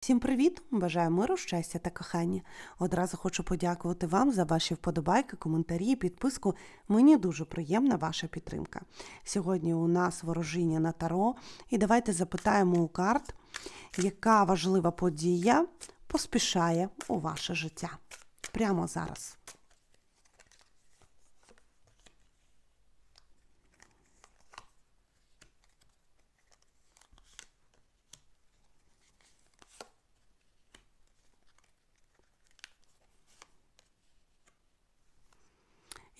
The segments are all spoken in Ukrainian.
Всім привіт! Бажаю миру, щастя та кохання. Одразу хочу подякувати вам за ваші вподобайки, коментарі, підписку. Мені дуже приємна ваша підтримка. Сьогодні у нас ворожіння на таро, і давайте запитаємо у карт, яка важлива подія поспішає у ваше життя. Прямо зараз.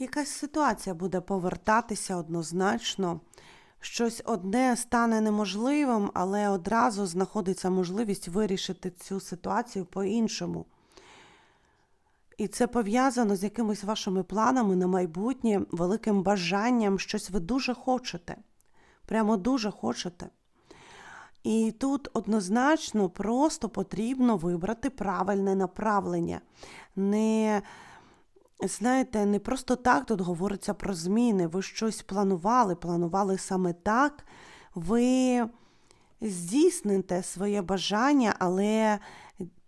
Якась ситуація буде повертатися однозначно. Щось одне стане неможливим, але одразу знаходиться можливість вирішити цю ситуацію по-іншому. І це пов'язано з якимись вашими планами на майбутнє, великим бажанням, щось ви дуже хочете. Прямо дуже хочете. І тут однозначно просто потрібно вибрати правильне направлення. Не Знаєте, не просто так тут говориться про зміни. Ви щось планували, планували саме так. Ви здійсните своє бажання, але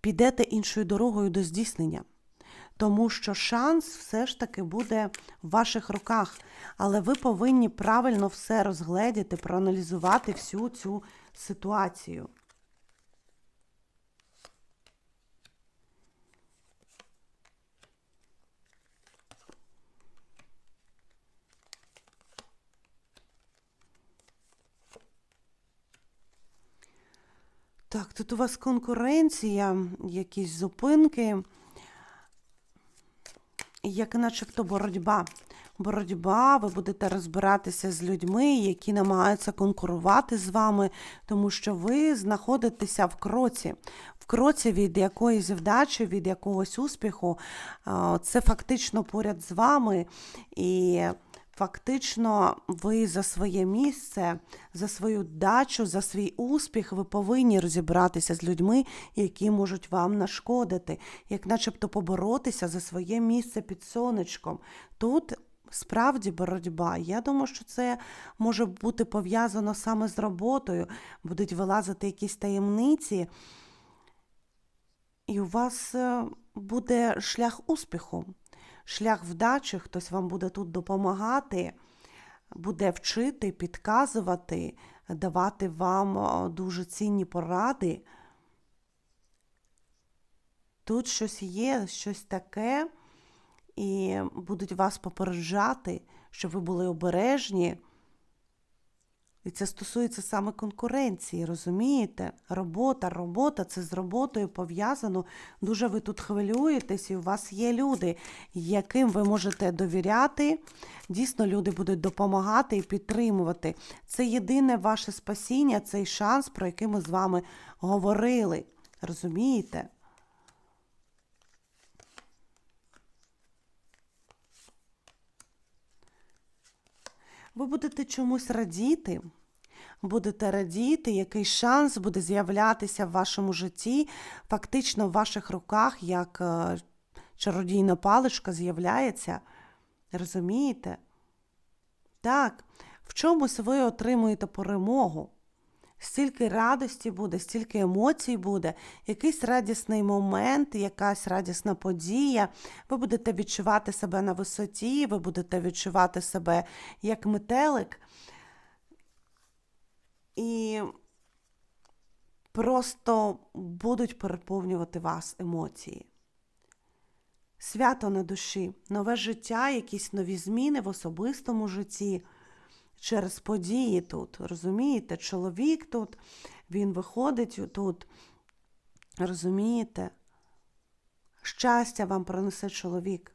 підете іншою дорогою до здійснення. Тому що шанс все ж таки буде в ваших руках. Але ви повинні правильно все розгледіти, проаналізувати всю цю ситуацію. Так, тут у вас конкуренція, якісь зупинки, як начебто боротьба. Боротьба, ви будете розбиратися з людьми, які намагаються конкурувати з вами, тому що ви знаходитеся в кроці, в кроці від якоїсь вдачі, від якогось успіху. Це фактично поряд з вами. І Фактично, ви за своє місце, за свою дачу, за свій успіх, ви повинні розібратися з людьми, які можуть вам нашкодити, як начебто поборотися за своє місце під сонечком. Тут справді боротьба. Я думаю, що це може бути пов'язано саме з роботою, будуть вилазити якісь таємниці, і у вас е, буде шлях успіху шлях вдачі, хтось вам буде тут допомагати, буде вчити, підказувати, давати вам дуже цінні поради. Тут щось є, щось таке, і будуть вас попереджати, щоб ви були обережні. І це стосується саме конкуренції, розумієте? Робота, робота це з роботою пов'язано. Дуже ви тут хвилюєтесь, і у вас є люди, яким ви можете довіряти. Дійсно, люди будуть допомагати і підтримувати. Це єдине ваше спасіння, цей шанс, про який ми з вами говорили. Розумієте? Ви будете чомусь радіти, будете радіти, який шанс буде з'являтися в вашому житті, фактично в ваших руках, як е, чародійна паличка з'являється. Розумієте? Так, в чомусь ви отримуєте перемогу. Стільки радості буде, стільки емоцій буде, якийсь радісний момент, якась радісна подія. Ви будете відчувати себе на висоті, ви будете відчувати себе як метелик. І просто будуть переповнювати вас емоції. Свято на душі, нове життя, якісь нові зміни в особистому житті через події тут. Розумієте, чоловік тут, він виходить тут. Розумієте? Щастя вам принесе чоловік,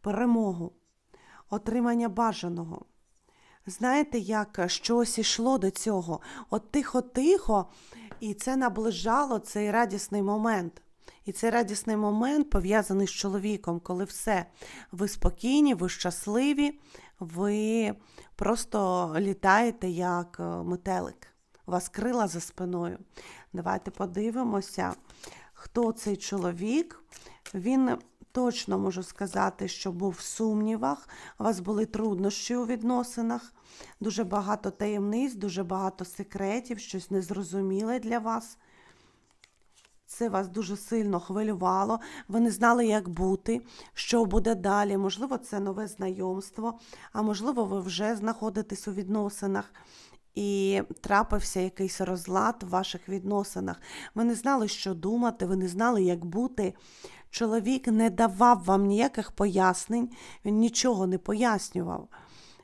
перемогу, отримання бажаного. Знаєте, як щось ішло до цього? От тихо-тихо, і це наближало цей радісний момент. І цей радісний момент пов'язаний з чоловіком, коли все, ви спокійні, ви щасливі, ви просто літаєте як е, метелик. У вас крила за спиною. Давайте подивимося, хто цей чоловік. Він точно можу сказати, що був в сумнівах. У вас були труднощі у відносинах, дуже багато таємниць, дуже багато секретів, щось незрозуміле для вас. Це вас дуже сильно хвилювало. Ви не знали, як бути, що буде далі. Можливо, це нове знайомство, а можливо, ви вже знаходитесь у відносинах. І трапився якийсь розлад в ваших відносинах. Ви не знали, що думати, ви не знали, як бути. Чоловік не давав вам ніяких пояснень, він нічого не пояснював.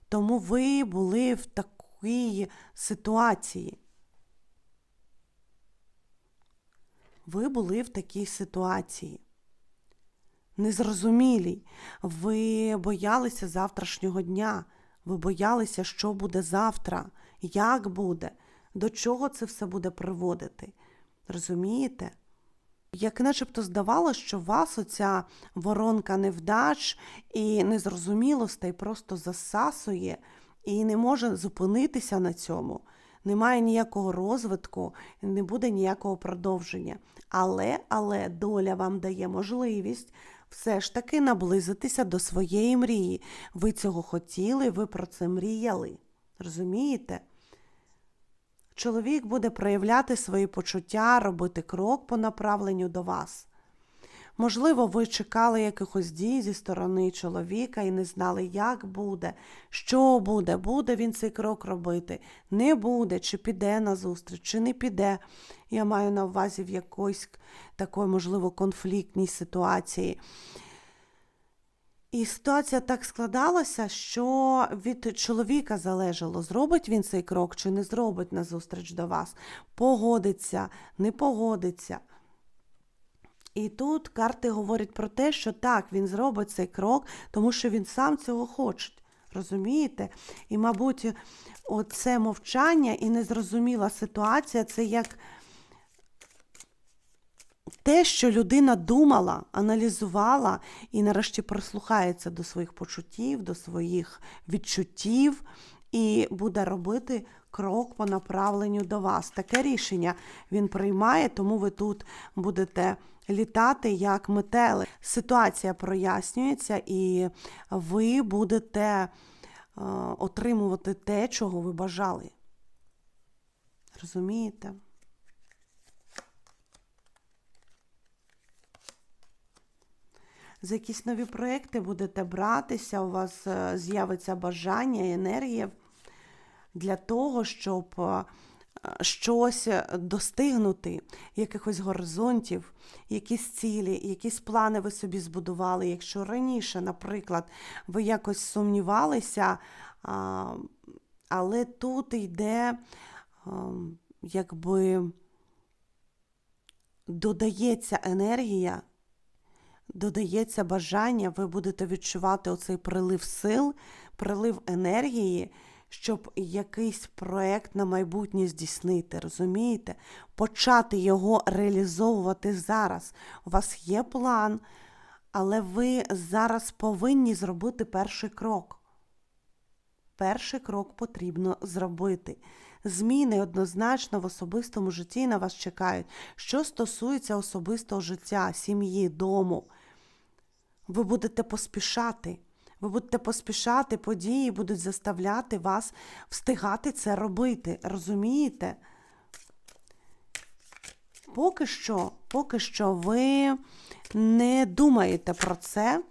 Тому ви були в такій ситуації. Ви були в такій ситуації. Незрозумілій. Ви боялися завтрашнього дня. Ви боялися, що буде завтра, як буде, до чого це все буде приводити. Розумієте? Як начебто здавалося, що вас оця воронка невдач і незрозумілостей просто засасує і не може зупинитися на цьому. Немає ніякого розвитку, не буде ніякого продовження. Але, але доля вам дає можливість все ж таки наблизитися до своєї мрії. Ви цього хотіли, ви про це мріяли. Розумієте? Чоловік буде проявляти свої почуття, робити крок по направленню до вас. Можливо, ви чекали якихось дій зі сторони чоловіка і не знали, як буде, що буде, буде він цей крок робити, не буде, чи піде на зустріч, чи не піде. Я маю на увазі в якоїсь такої, можливо, конфліктній ситуації. І ситуація так складалася, що від чоловіка залежало, зробить він цей крок чи не зробить на зустріч до вас, погодиться, не погодиться. І тут карти говорять про те, що так, він зробить цей крок, тому що він сам цього хоче. Розумієте? І, мабуть, оце мовчання і незрозуміла ситуація це як те, що людина думала, аналізувала і нарешті прислухається до своїх почуттів, до своїх відчуттів і буде робити крок по направленню до вас. Таке рішення він приймає, тому ви тут будете літати як метели. Ситуація прояснюється, і ви будете е, отримувати те, чого ви бажали. Розумієте? За якісь нові проекти будете братися, у вас е, з'явиться бажання енергія для того, щоб е, щось достигнути, якихось горизонтів, якісь цілі, якісь плани ви собі збудували. Якщо раніше, наприклад, ви якось сумнівалися, але тут йде якби додається енергія додається бажання, ви будете відчувати оцей прилив сил, прилив енергії, щоб якийсь проект на майбутнє здійснити, розумієте? Почати його реалізовувати зараз. У вас є план, але ви зараз повинні зробити перший крок. Перший крок потрібно зробити. Зміни однозначно в особистому житті на вас чекають. Що стосується особистого життя, сім'ї, дому, ви будете поспішати. Ви будете поспішати, події будуть заставляти вас встигати це робити. Розумієте? Поки що, поки що ви не думаєте про це,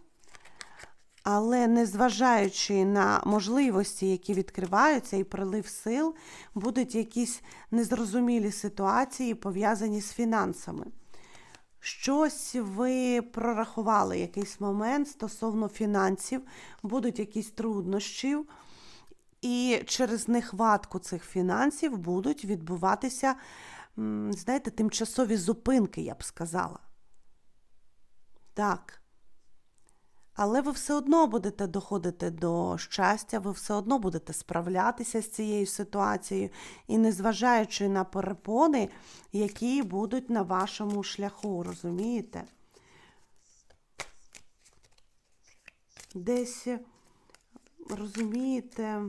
але незважаючи на можливості, які відкриваються, і прилив сил, будуть якісь незрозумілі ситуації, пов'язані з фінансами. Щось ви прорахували якийсь момент стосовно фінансів, будуть якісь труднощі, і через нехватку цих фінансів будуть відбуватися, знаєте, тимчасові зупинки, я б сказала. Так. Але ви все одно будете доходити до щастя, ви все одно будете справлятися з цією ситуацією, і незважаючи на перепони, які будуть на вашому шляху, розумієте? Десь, розумієте,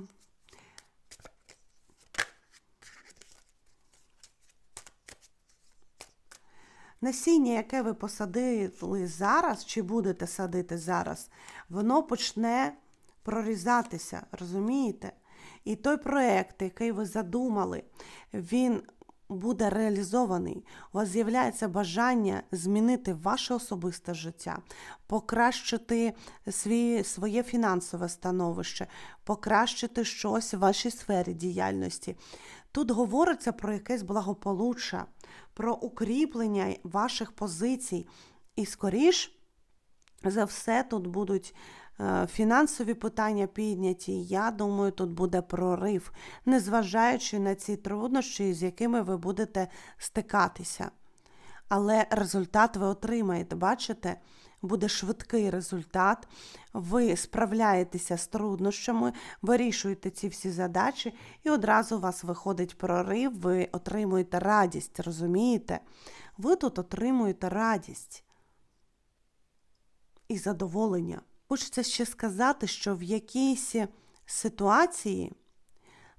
Насіння, яке ви посадили зараз, чи будете садити зараз, воно почне прорізатися, розумієте? І той проєкт, який ви задумали, він буде реалізований. У вас з'являється бажання змінити ваше особисте життя, покращити свій, своє фінансове становище, покращити щось в вашій сфері діяльності. Тут говориться про якесь благополуччя, про укріплення ваших позицій. І скоріш за все тут будуть фінансові питання підняті. Я думаю, тут буде прорив, незважаючи на ці труднощі, з якими ви будете стикатися. Але результат ви отримаєте, бачите? Буде швидкий результат. Ви справляєтеся з труднощами, вирішуєте ці всі задачі, і одразу у вас виходить прорив, ви отримуєте радість, розумієте? Ви тут отримуєте радість і задоволення. Хочеться ще сказати, що в якійсь ситуації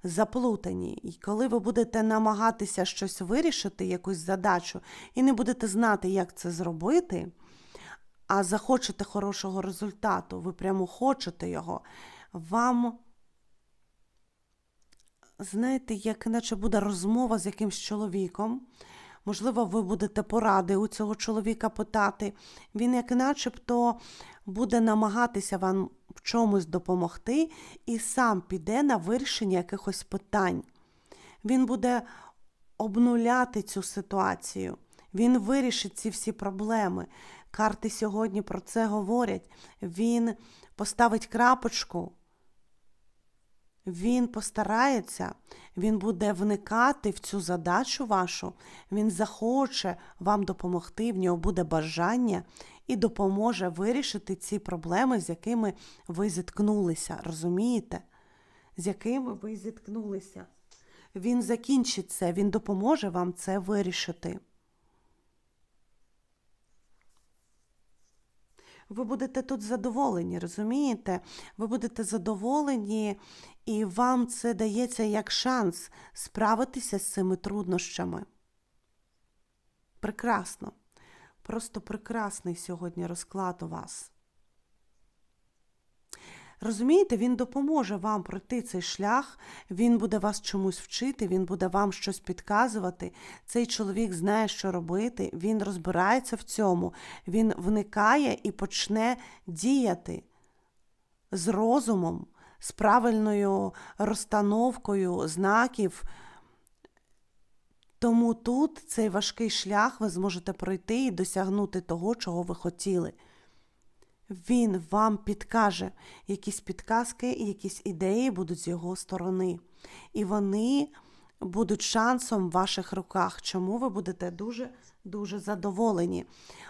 заплутані, і коли ви будете намагатися щось вирішити, якусь задачу, і не будете знати, як це зробити, а захочете хорошого результату, ви прямо хочете його, вам, знаєте, як наче буде розмова з якимсь чоловіком. Можливо, ви будете поради у цього чоловіка питати. Він, як начебто, буде намагатися вам в чомусь допомогти і сам піде на вирішення якихось питань. Він буде обнуляти цю ситуацію. Він вирішить ці всі проблеми. Карти сьогодні про це говорять. Він поставить крапочку. Він постарається, він буде вникати в цю задачу вашу, він захоче вам допомогти, в нього буде бажання і допоможе вирішити ці проблеми, з якими ви зіткнулися. Розумієте? З якими ви зіткнулися. Він закінчить це, він допоможе вам це вирішити. Ви будете тут задоволені, розумієте? Ви будете задоволені, і вам це дається як шанс справитися з цими труднощами. Прекрасно. Просто прекрасний сьогодні розклад у вас. Розумієте, він допоможе вам пройти цей шлях, він буде вас чомусь вчити, він буде вам щось підказувати. Цей чоловік знає, що робити, він розбирається в цьому, він вникає і почне діяти з розумом, з правильною розстановкою знаків. Тому тут цей важкий шлях ви зможете пройти і досягнути того, чого ви хотіли. Він вам підкаже, якісь підказки, якісь ідеї будуть з його сторони. І вони будуть шансом в ваших руках, чому ви будете дуже-дуже задоволені.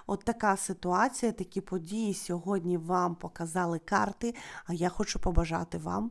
От така ситуація, такі події сьогодні вам показали карти, а я хочу побажати вам.